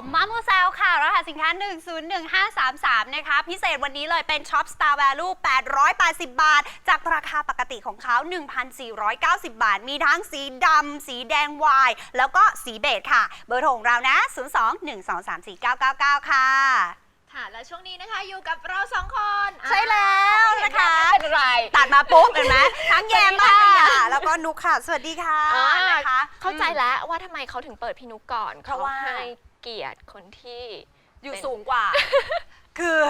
ผมมาโมเซลค่ะรหัสสินค้า 101533 นะคะ พิเศษวันนี้เลยเป็นช็อป Star Value 880 บาท จากราคาปกติของเขา 1,490 บาท มีทั้งสีดำสีแดงวาย แล้วก็สีเบจค่ะ เบอร์โทรของเรานะ 02-1234999 ค่ะ ค่ะ และช่วงนี้นะคะอยู่กับเราสองคนใช่แล้วนะคะ ไม่เป็นไร ตัดมาปุ๊บเห็นไหมทั้งแยมสวัมาสดีค่ะกแล้วก็นุกค่ะ สวัสดีค่ะอ่านะคะ เข้าใจแล้วว่าทำไมเขาถึงเปิดพี่นุกก่อนเพราะว่าให้ เกียรติคนที่อยู่สูงกว่า คือ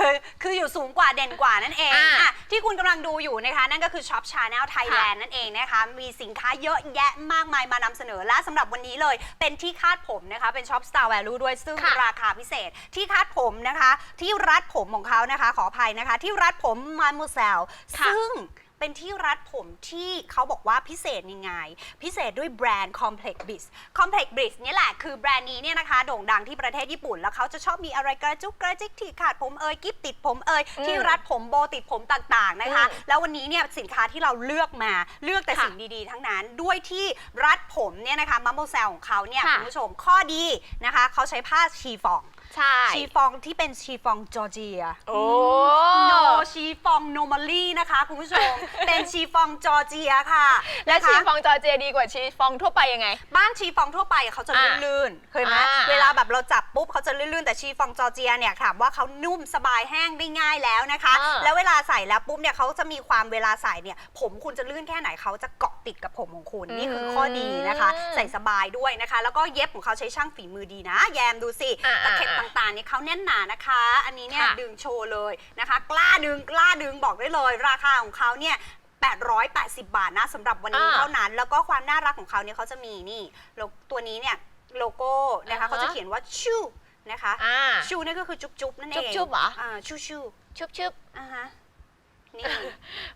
คืออยู่สูงกว่าเด่นกว่านั่นเองอะอะที่คุณกำลังดูอยู่นะคะ นั่นก็คือ Shop Channel Thailand นั่นเองนะคะ มีสินค้าเยอะแยะมากมายมานำเสนอและสำหรับวันนี้เลย เป็นที่คาดผมนะคะ เป็น Shop Star Value ด้วยซึ่งค่ะราคาพิเศษ ที่คาดผมนะคะ ที่รัดผมของเขานะคะ ขออภัยนะคะ ที่รัดผมมามูเซลค่ะ ซึ่ง เป็นที่รัดผมที่เขาบอกว่าพิเศษยังไง พิเศษด้วยแบรนด์ Complex Bliss Complex Bliss เนี่ยแหละคือแบรนด์นี้เนี่ยนะคะ โด่งดังที่ประเทศญี่ปุ่น แล้วเขาจะชอบมีอะไรกระจุกกระจิกที่ขาดผมเอ่ยกิ๊บติดผมเอ่ยอืมที่รัดผมโบติดผมต่างๆนะคะอืมแล้ววันนี้เนี่ยสินค้าที่เราเลือกมาเลือกแต่ค่ะสิ่งดีๆ ทั้งนั้นด้วยที่รัดผมเนี่ยนะคะมัมโบเซลของเขาเนี่ยค่ะคุณผู้ชมข้อดีนะคะเขาใช้ผ้าชีฟอง ใช่ ชีฟองที่เป็นชีฟองจอร์เจีย โอ้ โนชีฟองโนมาลีนะคะคุณผู้ชม เป็นชีฟองจอร์เจียค่ะและนะคะชีฟองจอร์เจียดีกว่าชีฟองทั่วไปยังไง บ้านชีฟองทั่วไปเขาจะอ่าลื่นๆเคยไหมอ่าเวลาแบบเราจับปุ๊บเขาจะลื่นๆ แต่ชีฟองจอร์เจียเนี่ยถามว่าเขานุ่มสบายแห้งได้ง่ายแล้วนะคะ อ่า แล้วเวลาใส่แล้วปุ๊บเนี่ยเขาจะมีความเวลาใส่เนี่ย ผมคุณจะลื่นแค่ไหนเขาจะเกาะติดกับผมของคุณนี่คือข้อดีนะคะ ใส่สบายด้วยนะคะ แล้วก็เย็บของเขาใช้ช่างฝีมือดีนะ แยมดูสิอ่า ตะเข็บต่างๆเนี่ยเขาแน่นหนานะคะ อันนี้เนี่ยค่ะ ดึงโชว์เลยนะคะ กล้าดึงกล้าดึงบอกได้เลย ราคาของเขาเนี่ย880 บาทนะสำหรับวันนี้อ่าเท่านั้น แล้วก็ความน่ารักของเขาเนี่ยเขาจะมีนี่โลตัวนี้เนี่ยโลโก้นะคะอ่าฮะ เขาจะเขียนว่าชูนะคะอ่า ชูนี่ก็คือจุ๊บจุ๊บนั่นเองจุ๊บๆเหรออ่าชูชูชุบชุบอ่าฮะนี่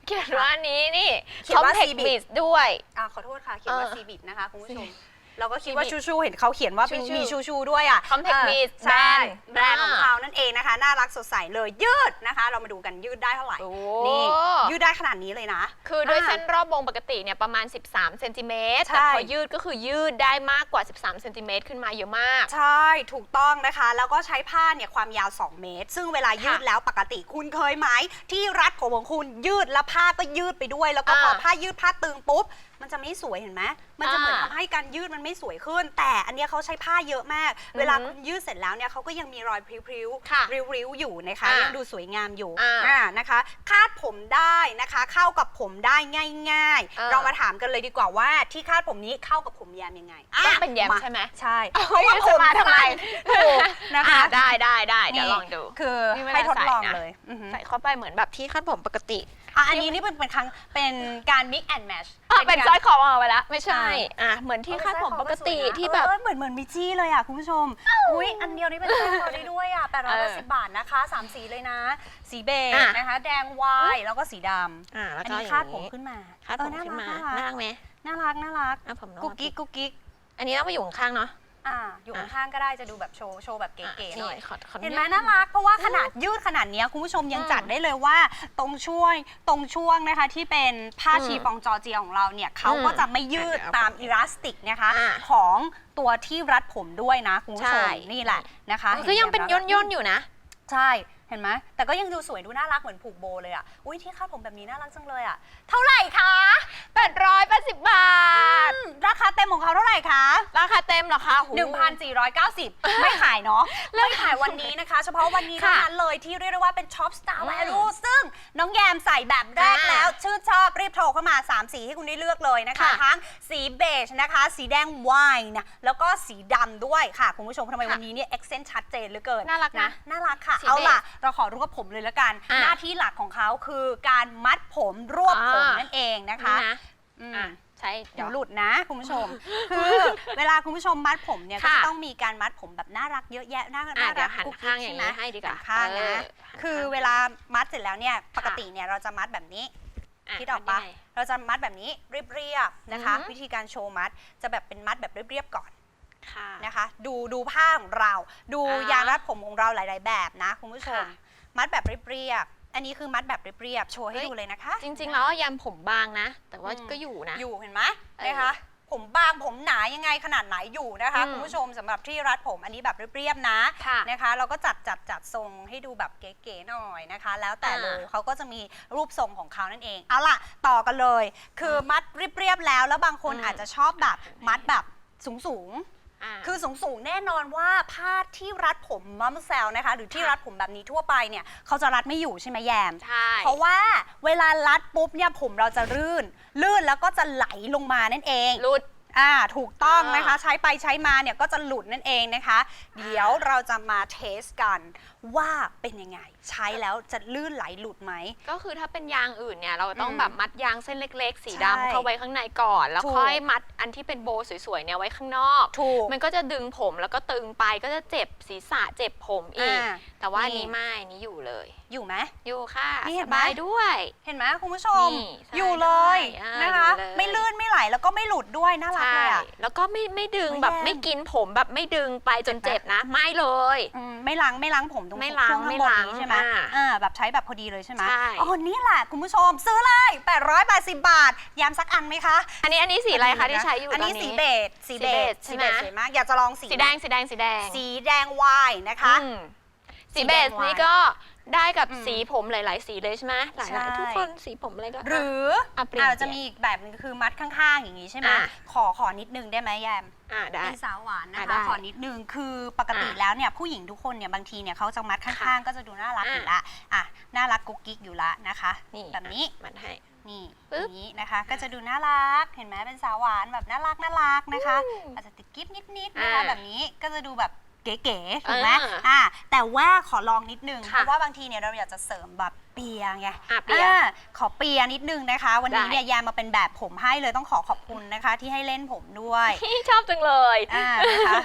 เขียนว่าอันนี้นี่เขียนว่า Complex Cbit Bliss ด้วย อ่าขอโทษค่ะ เขียนว่าเออ ซีบิดนะคะ คุณผู้ชม เราก็คิดว่า Cbit ชูชูเห็นเขาเขียนว่าเป็นชูชูมีชูชูด้วยอะ Complex เออ Bliss ใช่ แบแบรรนนด์ด์ของเขานั่นเองนะคะ น่ารักสดใสเลยยืดนะคะ เรามาดูกันยืดได้เท่าไหร่ โอ้ นี่ยืดได้ขนาดนี้เลยนะ คือด้วยอ่าเส้นรอบวงปกติเนี่ยประมาณ 13เซนติเมตรใช่ แต่พอยืดก็คือยืดได้มากกว่า 13เซนติเมตรขึ้นมาเยอะมาก ใช่ถูกต้องนะคะ แล้วก็ใช้ผ้าเนี่ยความยาว 2 เมตร ซึ่งเวลายืดค่ะแล้วปกติคุณเคยไหมที่รัดผมของคุณยืดแล้วผ้าก็ยืดไปด้วย แล้วก็พออ่าผ้ายืดผ้าตึงปุ๊บ มันจะไม่สวยเห็นไหมมันจะเหมือนอ่าทำให้การยืดมันไม่สวยขึ้น แต่อันเนี้ยเขาใช้ผ้าเยอะมากอือหือเวลาคุณยืดเสร็จแล้วเนี่ยเขาก็ยังมีรอยพริ้วค่ะๆริ้วๆอยู่นะคะอ่ายัยังดูสวยงามอยู่อ่าอ่านะคะคาดผมได้นะคะ เข้ากับผมได้ง่ายอ่าๆเรามาถามกันเลยดีกว่าว่าที่คาดผมนี้เข้ากับผมแยมยังไงะต้องเป็นแยมาใช่ไหมใช่เอาเพราะว่าจะผมมาทำไมถูกนะคะอ่ได้ได้ได้เดี๋ยวลองดู คือนี่เวลาให้ทดลองใส่นะ เลยอือหือ ใส่เข้าไปเหมือนแบบที่คาดผมปกติ อะอันนี้นี่เป็นเป็นครั้งเป็นการ mix and match อะเป็นการสร้อยคอเอาไปแล้วไม่ใช่อ่าอะเหมือนที่คาดผมปกติเออสวยนะที่แบบ เออเหมือนเหมือนมิจี้เลยอะคุณผู้ชม อุ้ยอันเดียวนี้เป็นสร้อยคอได้ด้วยอะเออ880บาทนะคะสามสีเลยนะ สีเบจอะ นะคะ แดงวายแล้วก็สีดำอ่าแล้วอันก็นี้อย่าคาดงผมนี้ขึ้นมาคาดผมเออขึ้นมาน่าน่ารัรักกไหมน่ารักน่ารักอะผมนวดกุ๊กกิ๊กกุ๊กกิ๊กอันนี้ต้องมาอยู่ข้างๆเนาะ อ่าอยู่อะข้างๆก็ได้จะดูแบบโชว์โชว์แบบเก๋ๆหนี่น่อย ขอขออเห็นญไหมตน่ารักเพราะว่าขนาดยืดขนาดเนี้ยคุณผู้ชมยังอืมจัดได้เลยว่า ตรงช่วงตรงช่วงนะคะที่เป็นผ้าอืมชีฟองจอร์เจียของเราเนี่ยเขาอืมก็จะไม่ยืดเดี๋ยวตามเอาอิลาสติกนะคะอ่าของตัวที่รัดผมด้วยนะคุณผู้ชใช่มนี่แหละนะคะก็ยังเป็นห็ย่นนไหมย่นๆอยู่นะ ใช่ เห็นไหมแต่ก็ยังดูสวยดูน่ารักเหมือนผูกโบเลยอะ อุ้ยที่คาดผมแบบนี้น่ารักจังเลยอะ เท่าไหร่คะ880 บาท อืมราคาเต็มของเขาเท่าไหร่คะ ราคาเต็มเหรอคะโอ้โห1,490 ไม่ขายเนาะไม่ขายวันนี้นะคะ เฉพาะวันนี้เท่าค่ะนั้นเลยที่เรียกได้ว่าเป็นช็อปสตาร์อืมแวลูซึ่งน้องแยมใส่แบบแรกอ่าแล้ว ชื่นชอบรีบโทรเข้ามา 3 สีให้คุณได้เลือกเลยนะคะ ค่ะ ทั้งสีเบจนะคะ สีแดงไวน์นะแล้วก็สีดำด้วยค่ะ คุณผู้ชมทำไมค่ะวันนี้เนี่ยเอ็กเซนชัดเจนเหลือเกินน่ารักนะน่ารักค่ะ สีเอาล่ะ เบจเราขอรู้กับผมเลยละกัน อะหน้าที่หลักของเขาคือการมัดผมรวบผมอ่านั่ นั่นเองนะคะนี่นะอืม อะใช่เดี๋เดี๋ยยวว หลุดนะคุณผู้ชม คือเวลาคุณผู้ชมมัดผมเนี่ยก็ค่ะ จะต้องมีการมัดผมแบบน่ารักเยอะแยะน่าอะน่าเดี๋รัยวกหันกุ๊กข้างกิ๊กอย่างใช่ไหมนี้ให้ดีกว่าหันข้างนะเหันคือข้งเวลามัดเสร็จแล้วเนี่ยปกติเนี่ยเราจะมัดแบบนี้ะคิดออกปะทำยังไง เราจะมัดแบบนี้เรียบๆนะคะ อือหือ วิธีการโชว์มัดจะแบบเป็นมัดแบบเรียบๆก่อน ค่ะ นะคะ ดูดูผ้าของเรา ดูอ่าฮะยางรัดผมของเราหลาย ๆ แบบนะคุณผู้ชม ค่ะ มัดแบบเรียบๆอันนี้คือมัดแบบเรียบๆโชว์ให้เฮ้ยดูเลยนะคะ จริงๆ แล้วยำผมบางนะ แต่ว่าอืม ก็อยู่นะ อยู่เห็นไหมเออนะคะ ผมบางผมหนายังไงขนาดไหนอยู่นะคะ อืม คุณผู้ชมสำหรับที่รัดผมอันนี้แบบเรียบๆนะ ค่ะ นะคะเราก็จัดจัดจัดทรงให้ดูแบบเก๋ๆหน่อยนะคะ แล้วแต่อ่าเลยเขาก็จะมีรูปทรงของเขานั่นเอง เอาล่ะ ต่อกันเลย คือมัดเรียบๆแล้ว แล้วบางคนอืมอาจจะชอบแบบมัดแบบสูงๆอ่า คือสูงสูงๆแน่นอนว่าผ้าที่รัดผมมัมแซลนะคะ หรือที่ค่ะรัดผมแบบนี้ทั่วไปเนี่ยเขาจะรัดไม่อยู่ใช่ไหมแยมใช่เพราะว่าเวลารัดปุ๊บเนี่ยผมเราจะลื่น ลื่นแล้วก็จะไหลลงมานั่นเองรุด อ่าถูกต้องนะคะอ่าใช้ไปใช้มาเนี่ยก็จะหลุดนั่นเองนะคะ เดี๋ยวเราจะมาเทสกันว่าเป็นยังไง ใช้แล้วจะลื่นไหลหลุดไหม ก็คือถ้าเป็นยางอื่นเนี่ยเราต้องอืมแบบมัดยางเส้นเล็ก ๆ สีใช่ดำเข้าไว้ข้างในก่อน แล้วถูกค่อยมัดอันที่เป็นโบว์สวยๆเนี่ยไว้ข้างนอกถูกมันก็จะดึงผมแล้วก็ตึงไปก็จะเจ็บศีรษะเจ็บผมอีกอ่าแต่ว่าอันนี่นี้ไม่อันนี้อยู่เลย อยู่ไหม อยู่ค่ะนี่เห็สนไหม บายด้วย เห็นไหมคุณผู้ชม นี่ใช่อยู่เลยได้อ่านะคะ อยู่เลย ไม่ลื่นไม่ไหลแล้วก็ไม่หลุดด้วยน่ารักใช่เลยอะแล้วก็ไม่ไม่ดึงไม่แบบแย่ไม่กินผมแบบไม่ดึงไปจนเจ็บนะ ไม่เลย อืมไม่ล้างไม่ล้างผมตรงไม่ล้างช่วงข้างไม่บนล้างนี้ใช่ไหมอ่าอ่าแบบใช้แบบพอดีเลยใช่ไหมใช่ อ๋อนี่แหละคุณผู้ชมซื้อเลย880บาทยามสักอันไหมคะอันนี้อันนี้สีอะไรคะที่ใช้อยู่อันนี้ตสีเบจสีเบจสีสีเบเบจจใช่สวยไหมมากอยากจะลองสีสีแดงสีแดงสีแดงสีแดงวายนะคะ อืมสีสีแดเบงสวายนี่ก็ ได้กับอืมสีผมหลาย ๆ สีเลยใช่ไหมหลายใช่ๆทุกคนสีผมอะไรก็หรืออะเปลี่ยนอาจจะมีอีกแบบหนึงคือมัดข้างๆ อย่างนี้ใช่ไหมอะ ขอขอนิดนึงได้ไหมแยม อ่าได้ เป็นสาวหวานนะอะได้คะขอนิดนึงคือปกติอะแล้วเนี่ยผู้หญิงทุกคนเนี่ยบางทีเนี่ยเขาจะมัดข้างๆ ก็จะดูน่ารักอยู่ละอะน่ารักกุ๊กกิ๊กอยู่ละนะคะ นี่ แบบนี้อะมันให้ นี่ปึ๊อบย่างนี้นะคะ ก็จะดูน่ารักเห็นไหมเป็นสาวหวานแบบน่ารักน่ารักนะคะอืมอาจจะติดกิ๊บนิดๆนะคะอ่าแบบนี้ก็จะดูแบบ เก๋ๆถูกไหมอ่าอ่าแต่ว่าขอลองนิดนึงเพค่ะราะว่าบางทีเนี่ยเราอยากจะเสริมแบบเปียไงอะเปียอ่าขอเปียนิดนึงนะคะ วันนี้ได้ เนี่ยแยมมาเป็นแบบผมให้เลยต้องขอขอบคุณนะคะ ที่ให้เล่นผมด้วยชอบจังเลย อ่านะคะ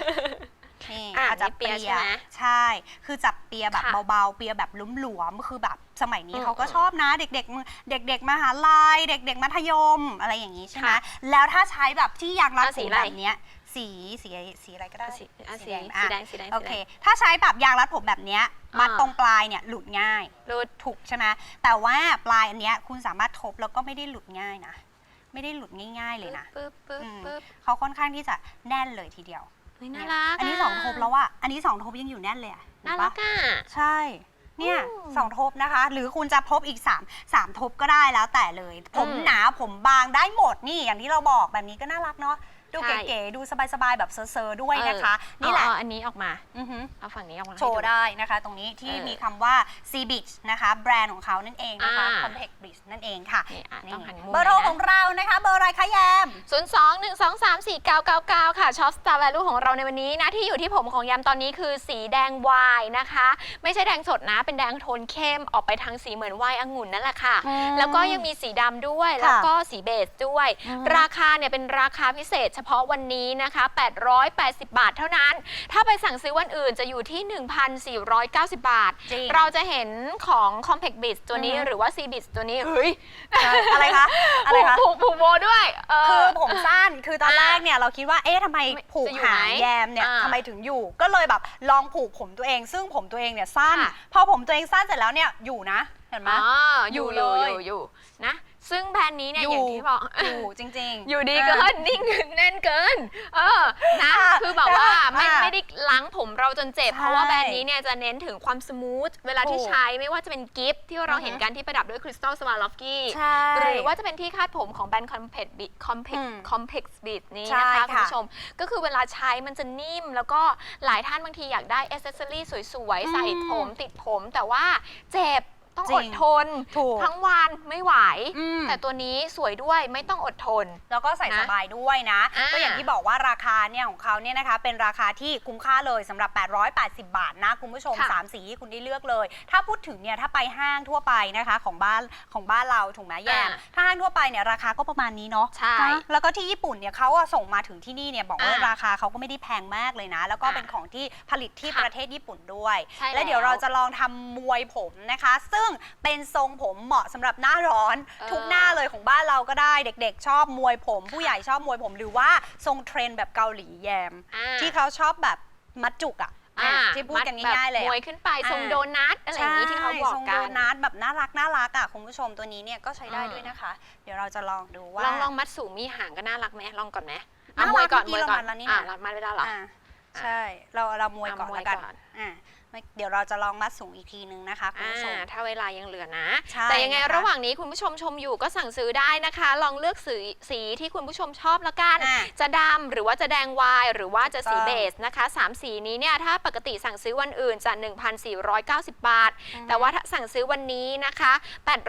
นี่อะอาจจะนี่เปีเปียยใช่ไหมใช่ คือจับเปียแบบค่ะเบาๆเปียแบบหลวมๆคือแบบสมัยนี้อืมเขาก็ชอบนะเด็กๆเด็ก ๆมหาลัยเด็ก ๆ มัธยมอะไรอย่างนี้ใช่ไหมค่ะแล้วถ้าใช้แบบที่อยากรัดเอาผสีมอะไร แบบเนี้ย สีสีสีอะไรก็ได้สีอะสีแดงสีอะแดงสีแดงโอสีเคแดงถ้าใช้แบบยางรัดผมแบบเนี้ยมัดอ่าตรงปลายเนี่ยหลุดง่ายรูดถูกใช่ไหมแต่ว่าปลายอันเนี้ยคุณสามารถทบแล้วก็ไม่ได้หลุดง่ายนะ ไม่ได้หลุดง่าย ๆเลยนะปึ๊บปึ๊บอืมปึ๊บเขาค่อนข้างที่จะแน่นเลยทีเดียวเฮ้ยน่ารักอันนี้สองทบแล้วอะอันนี้สองทบยังอยู่แน่นเลยอะน่าเห็รัปะกอะใช่เนี่ยอืมสองทบนะคะ หรือคุณจะทบอีกสามสามทบก็ได้แล้วแต่เลยผมอืมหนาผมบางได้หมดนี่อย่างที่เราบอกแบบนี้ก็น่ารักเนาะ ดูใช่ เก๋ๆดูสบายๆแบบเซอร์ๆด้วยนะคะ เออนี่แหละเอาเอาอันนี้ออกมาอือหือ เอาฝั่งนี้ออกมาให้ โชว์ดูได้นะคะ ตรงนี้ที่เออมีคำว่า C Beach นะคะ แบรนด์ของเขานั่นเองนะคะ อ่า Compact Beach นั่นเองค่ะนี่อะนี่ต้องหันมุมเบอร์โทรหน่อยนะของเรานะคะ เบอร์อะไรคะแยม0 2 1 2 3 4 9 9 9ค่ะช็อป Star Value ของเราในวันนี้นะที่อยู่ที่ผมของยามตอนนี้คือสีแดงวายนะคะ ไม่ใช่แดงสดนะ เป็นแดงโทนเข้มออกไปทางสีเหมือนวายองุ่นนั่นแหละค่ะ อืมแล้วก็ยังมีสีดำด้วย ค่ะแล้วก็สีเบจด้วย อืม ราคาเนี่ยเป็นราคาพิเศษเฉพาะวันนี้นะคะ 880 บาทเท่านั้น ถ้าไปสั่งซื้อวันอื่นจะอยู่ที่ 1,490 บาท จริง เราจะเห็นของ Compact Beats ตัวนี้อือฮึ หรือว่า C Beats ตัวนี้เฮ้ยอะไรคะอะไรคะ ผูกผูกโบด้วยเคือผมสั้น คือตอนอะแรกเนี่ยเราคิดว่า เอ๊ะทำไมไม่ผูกจะอยู่หางไหมแยมเนี่ยอ่าทำไมถึงอยู่ ก็เลยแบบลองผูกผมตัวเอง ซึ่งผมตัวเองเนี่ยสั้น ค่ะ พอผมตัวเองสั้นเสร็จแล้วเนี่ยอยู่นะ เห็นไหม อ๋ออยู่อยู่อเลยู่ยอยู่อยู่นะ ซึ่งแบรนด์นี้เนี่ยอยู่อย่างที่บอก อยู่จริงๆอยู่ดีอะเกินนิ่งแน่นเกิน เออนะอะคือแบบว่าไม่อะไม่ได้ล้างผมเราจนเจ็บ ใช่เพราะว่าแบรนด์นี้เนี่ยจะเน้นถึงความสมูทเวลาที่ถูกใช้ไม่ว่าจะเป็นกิฟต์ที่เราอือฮึ เห็นกันที่ประดับด้วยคริสตัลสวาลอฟกี้ใช่ หรือว่าจะเป็นที่คาดผมของแบรนด์ Compact Beat อื Compact ม Compact Beat นี้ใช่นะคะค่ะ คุณผู้ชม ก็คือเวลาใช้มันจะนิ่ม แล้วก็หลายท่านบางทีอยากได้อ c เซสซอรี่สวยๆ ใส่อืมผมติดผมแต่ว่าเจ็บ ต้องจริองดทน ถูก ทั้งวันไม่ไหว อืม แต่ตัวนี้สวยด้วยไม่ต้องอดทน แล้วก็ใส่นะสบายด้วยนะ อ่าก็อย่างที่บอกว่าราคาเนี่ยของเขาเนี่ยนะคะ เป็นราคาที่คุ้มค่าเลยสำหรับ 880 บาทนะคุณผู้ชม ค่ะ 3 สีที่คุณได้เลือกเลย ถ้าพูดถึงเนี่ยถ้าไปห้างทั่วไปนะคะของบ้านของบ้านเราถูกไหมแยมอ่าถ้าห้างทั่วไปเนี่ยราคาก็ประมาณนี้เนาะใช่นะแล้วก็ที่ญี่ปุ่นเนี่ยเขาอะส่งมาถึงที่นี่เนี่ยบอกว่าอ่าราคาเขาก็ไม่ได้แพงมากเลยนะ แล้วก็อ่าเป็นของที่ผลิตที่ค่ะประเทศญี่ปุ่นด้วย ใช่และเดี๋ยวแล้วเราจะลองทำมวยผมนะคะ ซึ่งเป็นทรงผมเหมาะสำหรับหน้าร้อนเออ ทุกหน้าเลยของบ้านเราก็ได้เด็ก ๆ ชอบมวยผม ผู้ใหญ่ชอบมวยผมหรือว่าทรงเทรนด์แบบเกาหลีแยม อ่าที่เขาชอบแบบมัดจุกอะอ่าที่พูดกันง่ายๆเลยมอะ วยขึ้นไปทรงอ่า โดนัทอะไรอย่างนี้ที่เขาบอกทรงกัโดน นัทแบบน่ารักน่ารักอะคุณผู้ชมตัวนี้เนี่ยก็ใช้ได้อืมด้วยนะคะ เดี๋ยวเราจะลองดูว่า ลองลองมัดสูงมีหางก็น่ารักไหมลองก่อนไหมอะมวยก่อนมวยก่อนเมื่อกี้เรามาแล้วนี่อะนะเรามาแล้วเหรอ อ่าใช่ เราเรามวยก่อนอะมวยแล้วกันก่อน อ่าไม่ เดี๋ยวเราจะลองมัดสูงอีกทีนึงนะคะคุณอ่าผู้ชมถ้าเวลายังเหลือนะ ใช่แต่ยังไงนะคะระหว่างนี้คุณผู้ชมชมอยู่ก็สั่งซื้อได้นะคะ ลองเลือกสีสีที่คุณผู้ชมชอบละกัน อะจะดำหรือว่าจะแดงวายหรือว่าจะสีถูกต้องเบสนะคะสามสีนี้เนี่ยถ้าปกติสั่งซื้อวันอื่นจะ 1,490 บาทแต่ว่าถ้าสั่งซื้อวันนี้นะคะ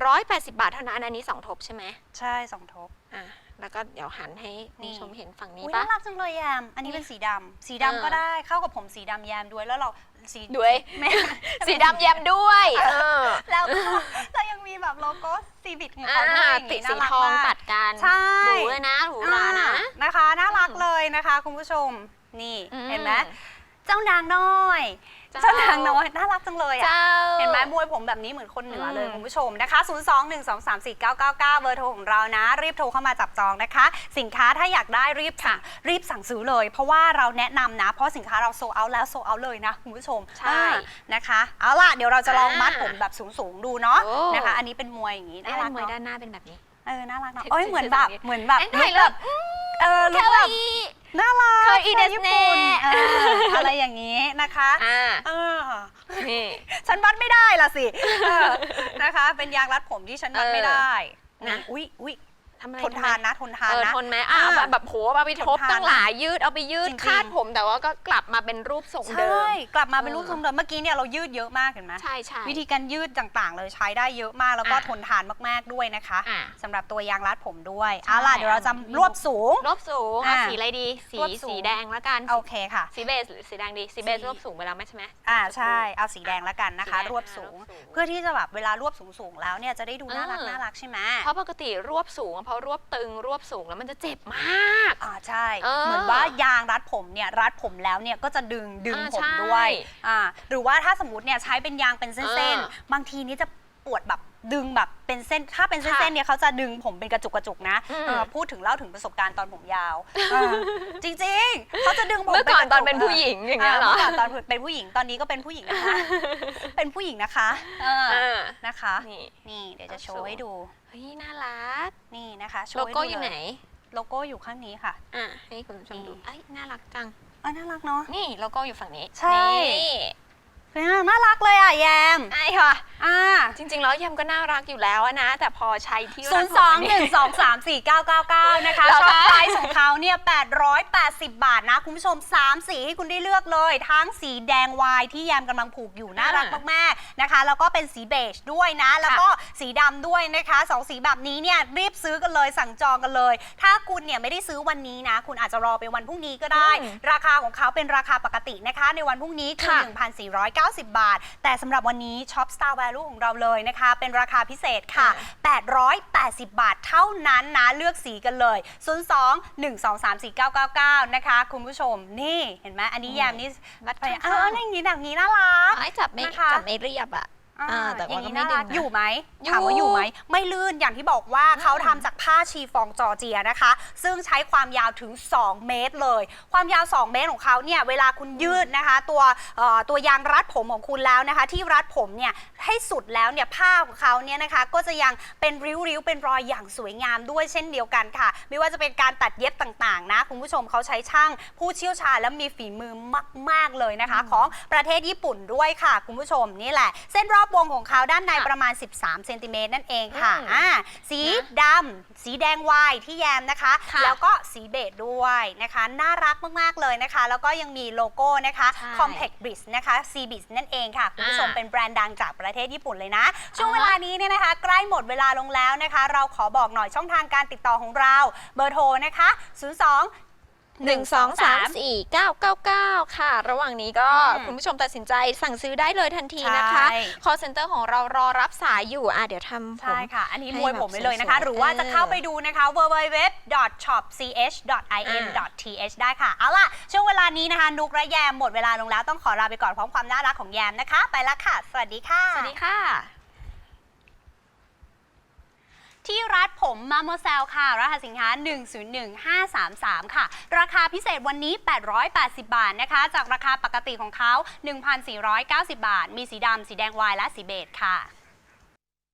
880 บาทเท่านั้นอันนี้ 2 ทบใช่ไหมใช่สองทบ อะ แล้วก็เดี๋ยวหันให้คุณนี่ผู้ชมเห็นฝั่งนี้อุ้ยปะ น่ารักจังเลยแยม อันนี้เป็นสีดำสีเออดำก็ได้เข้ากับผมสีดำแยมด้วยแล้วเราสีด้วยไม่ สีดำแยมด้วยเออแล้วก็เรายังมีแบบโลโก้ซีบิทของเขาด้วยอ่าอย่างติดนี้สีน่ารักทองมากตัดกันใช่ หรูเลยนะหรูหรานะ อ่านะคะน่ารักเลยนะคะ คุณผู้ชมนี่อืม เห็นไหมเจ้านางน้อย เจ้าเจ้านางน้อยน่ารักจังเลยอะ เจ้า เห็นไหมมวยผมแบบนี้เหมือนคนเหนือเลยอืม คุณผู้ชมนะคะ 0 2 1 2 3 4 9 9 9 เบอร์โทรของเรานะ รีบโทรเข้ามาจับจองนะคะ สินค้าถ้าอยากได้รีบสั่งรีบสั่งซื้อเลย เพราะว่าเราแนะนำนะ เพราะสินค้าเราโซเอาแล้วโซเอาเลยนะคุณผู้ชมใช่อ่านะคะ เอาล่ะเดี๋ยวเราจะลองมัดอ่าผมแบบสูงๆดูเนาะโอ้ นะคะ อันนี้เป็นมวยอย่างนี้ได้น่ารักมวยเนาะด้านหน้าเป็นแบบนี้ เออน่ารักเนาะเทคเอ้ยนิคเหมือนแบบคือแบบนี้เหมือนแบบแอนถ่ายลุคแบบเออลุคแบบอี น่ารักเคยอีเดสญี่เน่ปุ่นเอออะไรอย่างนี้นะคะอ่าเออนี่ ฉันวัดไม่ได้ล่ะสิเออนะคะ เป็นยางรัดผมที่ฉันวัดไม่ได้นะ นะ อุ้ยอุ้ย ทำอะไรทนทานนะทนทานเออนะ ทนไหมอะอ่าแบบแบบโหเอาไปทบทนทานตั้งหลายยืดเอาไปยืดจริงๆ คาดผมแต่ว่าก็กลับมาเป็นรูปทรงเดิใช่ ม กลับมาเป็นเออรูปทรงเดิมเมื่อกี้เนี่ยเรายืดเยอะมากเห็นไหมใช่ใช่ วิธีการยืดต่างๆ เลยใช้ได้เยอะมากแล้วก็อะ ทนทานมากๆด้วยนะคะอะ สำหรับตัวยางรัดผมด้วยใช่เอาล่ะเดี๋ยวเราจะอะรวบสูงรวบสูงอะเอาสีอะไรดี สีรวบสูง สีแดงแล้วกัน โอเคค่ะ สีเบสหรือสีแดงดี สีเบสสีรวบสูงไปแล้วไหมใช่ไหม อ่าใช่เอาสีแดงแล้วกันนะคะ สีแดงรวบสูง รวบสูงเพื่อที่จะแบบเวลารวบสูงๆแล้วเนี่ยจะได้ดูน่ารักเออ น่ารักใช่ไหม เพราะปกติรวบสูงอะเพราะรวบตึงรวบสูงแล้วมันจะเจ็บมาก อ่าใช่ เออเหมือนว่ายางรัดผมเนี่ยรัดผมแล้วเนี่ยก็จะดึงดึงอ่าผมใช่ด้วยอ่าหรือว่าถ้าสมมติเนี่ยใช้เป็นยางเป็นเส้นเออๆ บางทีนี่จะปวดแบบดึงแบบเป็นเส้นถ้าเป็นเส้นค่ะๆเนี่ยเขาจะดึงผมเป็นกระจุกกระจุกนะอืม เออพูดถึงเล่าถึงประสบการณ์ตอนผมยาวเออจริงๆเขาจะดึงผมเมื่อก่อนระตจุอนเป็นผู้หญิงอย่างเงี้ยเหรอ เมื่อก่อนตอนเป็นผู้หญิงตอนนี้ก็เป็นผู้หญิงนะคะ เป็นผู้หญิงนะคะเออเออนะคะ นี่ นี่เดี๋ยวจะโชโชว์ว์ให้ดู เฮ้ยน่ารักนี่นะคะโชโลว์ให้โก้ดูอยู่เลไหน โลโก้อยู่ข้างนี้ค่ะ อะให้คุณผู้ชมดูนี่เอ้ยน่ารักจังเออน่ารักเนาะ นี่โลโก้อยู่ฝั่งนี้ใช่ นี่น่ารักเลยอะแยมใช่ค่ะ อ่าจริง ๆ แล้วยำก็น่ารักอยู่แล้วอะนะ แต่พอใช้ที่ศูรันกย์สองขหนึ่งสองสามสี่เก้าเก้าเก้านะคะเหรอช็อปคะไพรส์ของเขาเนี่ยแปดร้อยแปดสิบบาทนะ คุณผู้ชมสามสีให้คุณได้เลือกเลย ทั้งสีแดงวายที่แยมกำลังผูกอยู่น่ารักมากๆนะคะ แล้วก็เป็นสีเบจด้วยนะ แล้วก็สีดำด้วยนะคะสองสีแบบนี้เนี่ยรีบซื้อกันเลยสั่งจองกันเลย ถ้าคุณเนี่ยไม่ได้ซื้อวันนี้นะ คุณอาจจะรอไปวันพรุ่งนี้ก็ได้ อืมราคาของเขาเป็นราคาปกตินะคะ ในวันพรุ่งนี้คือค่ะ 1,490 บาท แต่สำหรับวันนี้ช็อป Star Value ของเราเลยนะคะ เป็นราคาพิเศษค่ะ 880 บาทเท่านั้นนะเลือกสีกันเลย 02 123 4999 นะคะ คุณผู้ชมนี่เห็นไหมอันนี้แยมนี่รัดไปข้างเอๆออย่างนี้แบบนี้น่ารัก ไอ้จับไม่นะคะ จับไม่เรียบอะอ่าแต่ว่าอย่งนี้ก็ไม่น่รัดึงนะ อยู่ไหมอยู่ถามว่าอยู่ไหม ไม่ลื่นอย่างที่บอกว่าเขาอืมทำจากผ้าชีฟองจอร์เจียนะคะ ซึ่งใช้ความยาวถึง 2 เมตรเลย ความยาว 2 เมตรของเขาเนี่ยเวลาคุณยืดนะคะ ตัวเอ่อตัวยางรัดผมของคุณแล้วนะคะ ที่รัดผมเนี่ย ให้สุดแล้วเนี่ยผ้าของเขาเนี่ยนะคะก็จะยังเป็นริ้วๆ เป็นรอยอย่างสวยงามด้วยเช่นเดียวกันค่ะ ไม่ว่าจะเป็นการตัดเย็บต่างๆนะคุณผู้ชมเขาใช้ช่างผู้เชี่ยวชาญและมีฝีมือมาก ๆเลยนะคะ ของประเทศญี่ปุ่นด้วยค่ะ คุณผู้ชมนี่แหละ เส้นรอบวงของเขาด้านในค่ะประมาณ 13เซนติเมตรนั่นเองค่ะอืมอ่าสีดำสีแดงวายที่แยมนะคะค่ะแล้วก็สีเบจด้วยนะคะ น่ารักมากๆเลยนะคะ แล้วก็ยังมีโลโก้นะคะใช่ Compact b r i s นะคะ C b r i s นั่นเองค่ะ คุณผู้ชมอ่าเป็นแบรนด์ดังจากประเทศญี่ปุ่นเลยนะ ช่วงอ่าฮะเวลานี้เนี่ยนะคะใกล้หมดเวลาลงแล้วนะคะ เราขอบอกหน่อยช่องทางการติดต่อของเราเบอร์โทรนะคะ 02 หนึ่งสองสามสี่เก้าเก้าเก้าค่ะ ระหว่างนี้ก็อืมคุณผู้ชมตัดสินใจสั่งซื้อได้เลยทันทีนะคะ ใช่ call center ของเรารอรับสายอยู่อะเดี๋ยวทำผม ใช่ค่ะ อันนี้ให้มวยผมแบบไปเลยนะคะสวยๆหรือว่าจะเข้าเออไปดูนะคะ www.shop.in.th ได้ค่ะ เอาล่ะ ช่วงเวลานี้นะคะ นุกและแยมหมดเวลาลงแล้ว ต้องขอลาไปก่อนพร้อมความน่ารักของแยมนะคะ ไปแล้วค่ะ สวัสดีค่ะ สวัสดีค่ะ ที่ร้านผมมาโมเซลค่ะ รหัสสินค้า 101533 ค่ะ ราคาพิเศษวันนี้ 880 บาทนะคะ จากราคาปกติของเขา 1,490 บาท มีสีดำสีแดงวายและสีเบจค่ะ